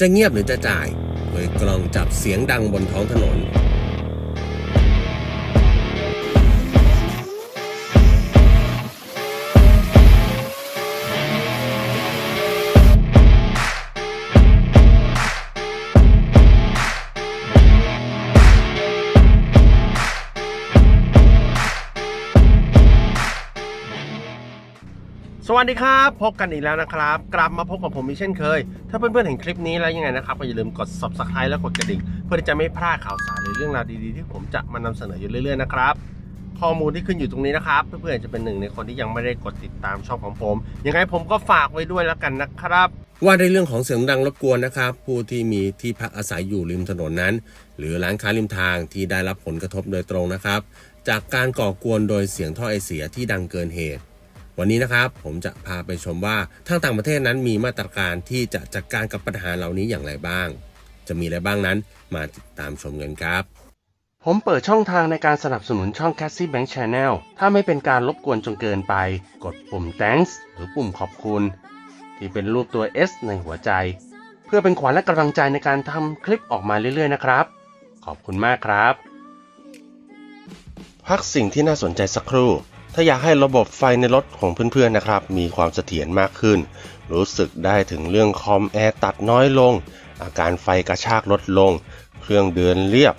จะเงียบหรือจะจ่ายโดยกล้องจับเสียงดังบนท้องถนน วัสดีครับ พบกันอีกแล้วนะครับ กลับมาพบกับผมอีกเช่นเคย ถ้าเพื่อนๆเห็นคลิปนี้แล้วยังไงนะครับก็อย่าลืมกด subscribe และกดกระดิ่ง เพื่อที่จะไม่พลาดข่าวสารหรือเรื่องราวดีๆ ที่ผมจะมานำเสนออยู่เรื่อยๆนะครับข้อมูลที่ขึ้นอยู่ตรงนี้นะครับ เพื่อนๆจะเป็นหนึ่งในคนที่ยังไม่ได้กดติดตามช่องของผมยังไงผมก็ฝากไว้ด้วยแล้วกันนะครับ ว่าในเรื่องของเสียงดังรบกวนนะครับ ผู้ที่มีที่พักอาศัยอยู่ริมถนนนั้น หรือร้านค้าริมทางที่ได้รับผลกระทบโดยตรงนะครับ จากการก่อกวนโดยเสียงท่อไอเสียที่ดังเกินเหตุ วันนี้นะครับผมจะพาไปชมว่าทางต่างประเทศนั้นมีมาตรการที่จะจัดการกับปัญหาเหล่านี้อย่างไรบ้าง จะมีอะไรบ้างนั้นมาติดตามชมกันครับ ผมเปิดช่องทางในการสนับสนุนช่อง Cassie Bank Channel ถ้าไม่เป็นการรบกวนจนเกินไป กดปุ่ม thanks หรือปุ่มขอบคุณ ที่เป็นรูปตัว S ในหัวใจ เพื่อเป็นขวัญและกำลังใจในการทำคลิปออกมาเรื่อยๆนะครับ ขอบคุณมากครับ พักสิ่งที่น่าสนใจสักครู่ ถ้าอยากให้ระบบไฟในรถของเพื่อนๆนะครับ มีความเสถียรมากขึ้น รู้สึกได้ถึงเรื่องคอมแอร์ตัดน้อยลง อาการไฟกระชากลดลง เครื่องเดินเรียบ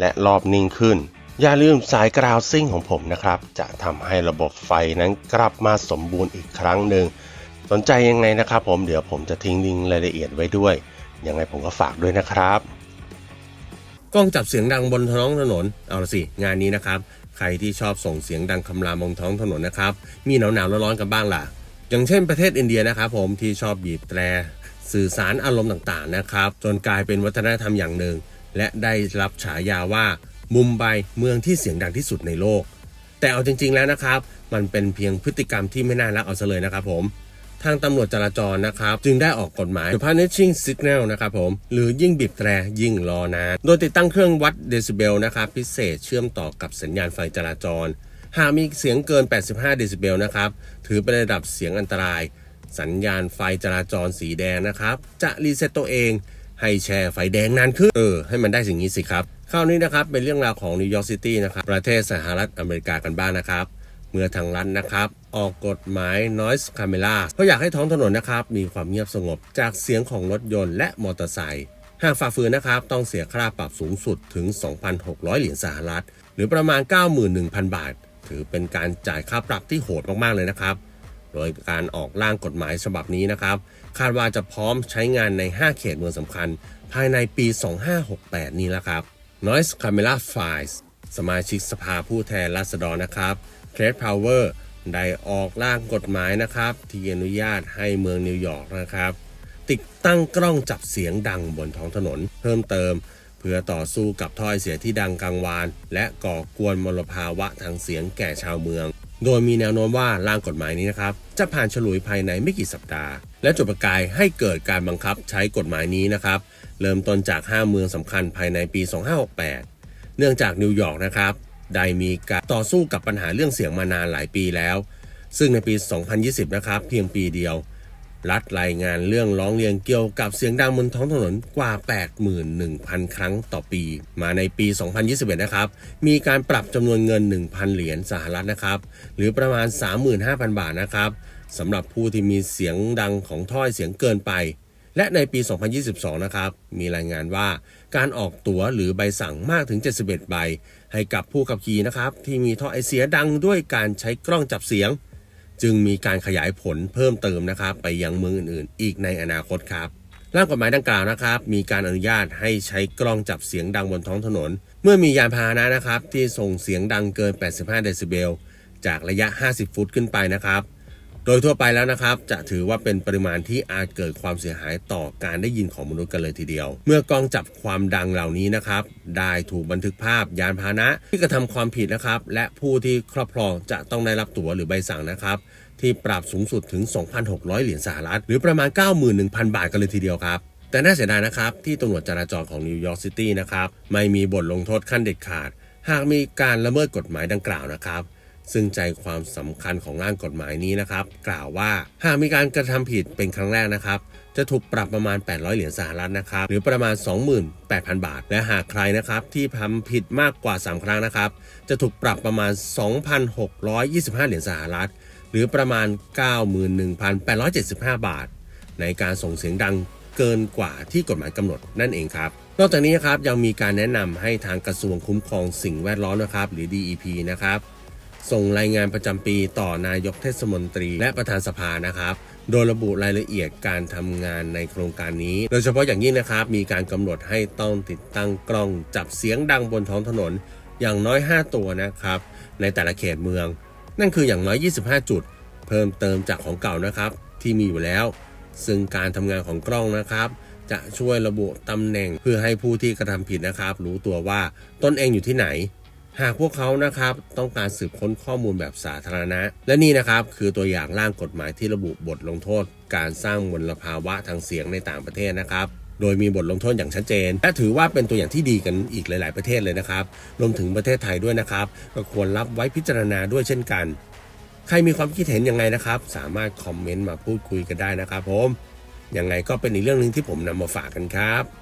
และรอบนิ่งขึ้น อย่าลืมสายกราวซิ่งของผมนะครับ จะทำให้ระบบไฟนั้นกลับมาสมบูรณ์อีกครั้งหนึ่ง สนใจยังไงนะครับผมเดี๋ยวผมจะทิ้งลิงก์รายละเอียดไว้ด้วย ยังไงผมก็ฝากด้วยนะครับกล้องจับเสียงดังบนท้องถนน เอาละสิ งานนี้นะครับ ใครที่ชอบส่งเสียงดังคำรามบนท้องถนนนะครับ มีหนาวหนาวๆร้อนๆกันบ้างล่ะ อย่างเช่นประเทศอินเดียนะครับผมที่ชอบบีบแตร สื่อสารอารมณ์ต่างๆนะครับ จนกลายเป็นวัฒนธรรมอย่างหนึ่ง และได้รับฉายาว่ามุมไบเมืองที่เสียงดังที่สุดในโลก แต่เอาจริง ๆแล้วนะครับ มันเป็นเพียงพฤติกรรมที่ไม่น่ารักเอาซะเลยนะครับผม ทางตำรวจจราจรนะครับจึงได้ออกกฎหมาย punishing signal นะครับผมหรือยิ่งบีบแตรยิ่งรอนานโดยติดตั้งเครื่องวัดเดซิเบลนะครับพิเศษเชื่อมต่อกับสัญญาณไฟจราจร หากมีเสียงเกิน 85 เดซิเบลนะครับถือเป็นระดับเสียงอันตราย สัญญาณไฟจราจรสีแดงนะครับจะรีเซ็ตตัวเองให้แชร์ไฟแดงนานขึ้น เออ ให้มันได้สิ่งนี้สิครับคราวนี้นะครับ เป็นเรื่องราวของนิวยอร์กซิตี้นะครับ ประเทศสหรัฐอเมริกากันบ้างนะครับ เมื่อทางรัฐนะครับ ออกกฎหมาย noise camera เพราะอยากให้ท้องถนนนะครับมีความเงียบสงบจากเสียงของรถยนต์และมอเตอร์ไซค์หากฝ่าฝืนนะครับ ต้องเสียค่าปรับสูงสุดถึง 2,600 เหรียญสหรัฐ หรือประมาณ 91,000 บาท ถือเป็นการจ่ายค่าปรับที่โหดมาก ๆ เลยนะครับ โดยการออกร่างกฎหมายฉบับนี้นะครับ คาดว่าจะพร้อมใช้งานใน 5 เขตเมืองสำคัญ ภายในปี 2568 นี้แล้วครับ Noise Camera Files สมาชิกสภาผู้แทนราษฎรนะครับเ r ร d Power ได้ออกร่างกฎหมายนะครับ ที่อนุญาตให้เมืองนิวยอร์กนะครับ ติดตั้งกล้องจับเสียงดังบนท้องถนน เพิ่มเติม เพื่อต่อสู้กับถ้อยเสียที่ดังกลางวาน และก่อกวนมลภาวะทางเสียงแก่ชาวเมือง โดยมีแนวโน้มว่าร่างกฎหมายนี้นะครับ จะผ่านฉลุยภายในไม่กี่สัปดาห์ และจุดประกายให้เกิดการบังคับใช้กฎหมายนี้นะครับ เริ่มต้นจาก 5 เมืองสำคัญภายในปี 2568 เนื่องจากนิวยอร์กนะครับ ได้มีการต่อสู้กับปัญหาเรื่องเสียงมานานหลายปีแล้ว ซึ่งในปี 2020 นะครับ เพียงปีเดียว รัฐรายงานเรื่องร้องเรียนเกี่ยวกับเสียงดังบนท้องถนนกว่า 81,000 ครั้งต่อปี มาในปี 2021 นะครับ มีการปรับจำนวนเงิน 1,000 เหรียญสหรัฐนะครับ หรือประมาณ 35,000 บาทนะครับสำหรับผู้ที่มีเสียงดังของถ้อยเสียงเกินไป และในปี 2022 นะครับ มีรายงานว่า การออกตั๋วหรือใบสั่งมากถึง 71 ใบ ให้กับผู้ขับขี่นะครับ ที่มีท่อไอเสียดังด้วยการใช้กล้องจับเสียง จึงมีการขยายผลเพิ่มเติมนะครับ ไปยังเมืองอื่นๆ อีกในอนาคตครับร่างกฎหมายดังกล่าวนะครับ มีการอนุญาตให้ใช้กล้องจับเสียงดังบนท้องถนน เมื่อมียานพาหนะนะครับ ที่ส่งเสียงดังเกิน 85 เดซิเบลจากระยะ 50 ฟุตขึ้นไปนะครับ โดยทั่วไปแล้วนะครับ จะถือว่าเป็นปริมาณที่อาจเกิดความเสียหายต่อการได้ยินของมนุษย์กันเลยทีเดียว เมื่อกล้องจับความดังเหล่านี้นะครับ ได้ถูกบันทึกภาพยานพาหนะที่กระทำความผิดนะครับ และผู้ที่ครอบครองจะต้องได้รับตั๋วหรือใบสั่งนะครับ ที่ปรับสูงสุดถึง 2,600 เหรียญสหรัฐ หรือประมาณ 91,000 บาทกันเลยทีเดียวครับแต่น่าเสียดายนะครับที่ตำรวจจราจรของนิวยอร์กซิตี้นะครับไม่มีบทลงโทษขั้นเด็ดขาด หากมีการละเมิดกฎหมายดังกล่าวนะครับ ซึ่งใจความสำคัญของร่างกฎหมายนี้นะครับ กล่าวว่าหากมีการกระทำผิดเป็นครั้งแรกนะครับ จะถูกปรับประมาณ 800 เหรียญสหรัฐนะครับ หรือประมาณ 28,000 บาท และหากใครนะครับที่ทำผิดมากกว่า 3 ครั้งนะครับ จะถูกปรับประมาณ 2,625 เหรียญสหรัฐ หรือประมาณ 91,875 บาท ในการส่งเสียงดังเกินกว่าที่กฎหมายกำหนดนั่นเองครับนอกจากนี้ครับยังมีการแนะนำให้ทางกระทรวงคุ้มครองสิ่งแวดล้อมนะครับ หรือ DEP นะครับ ส่งรายงานประจำปีต่อนายกเทศมนตรี และประธานสภานะครับโดยระบุรายละเอียดการทำงานในโครงการนี้ โดยเฉพาะอย่างยิ่งนะครับ มีการกำหนดให้ต้องติดตั้งกล้องจับเสียงดังบนท้องถนน อย่างน้อย 5 ตัวนะครับ ในแต่ละเขตเมือง นั่นคืออย่างน้อย 25 จุด เพิ่มเติมจากของเก่านะครับ ที่มีอยู่แล้ว ซึ่งการทำงานของกล้องนะครับ จะช่วยระบุตำแหน่งเพื่อให้ผู้ที่กระทำผิดนะครับ รู้ตัวว่าตนเองอยู่ที่ไหน หากพวกเขานะครับต้องการสืบค้นข้อมูลแบบสาธารณะ และนี่นะครับคือตัวอย่างร่างกฎหมายที่ระบุบทลงโทษ การสร้างมลภาวะทางเสียงในต่างประเทศนะครับ โดยมีบทลงโทษอย่างชัดเจน และถือว่าเป็นตัวอย่างที่ดีกันอีกหลาย ๆ ประเทศเลยนะครับ รวมถึงประเทศไทยด้วยนะครับ ก็ควรรับไว้พิจารณาด้วยเช่นกัน ใครมีความคิดเห็นยังไงนะครับ สามารถคอมเมนต์มาพูดคุยกันได้นะครับผมยังไงก็เป็นอีกเรื่องหนึ่งที่ผมนำมาฝากกันครับ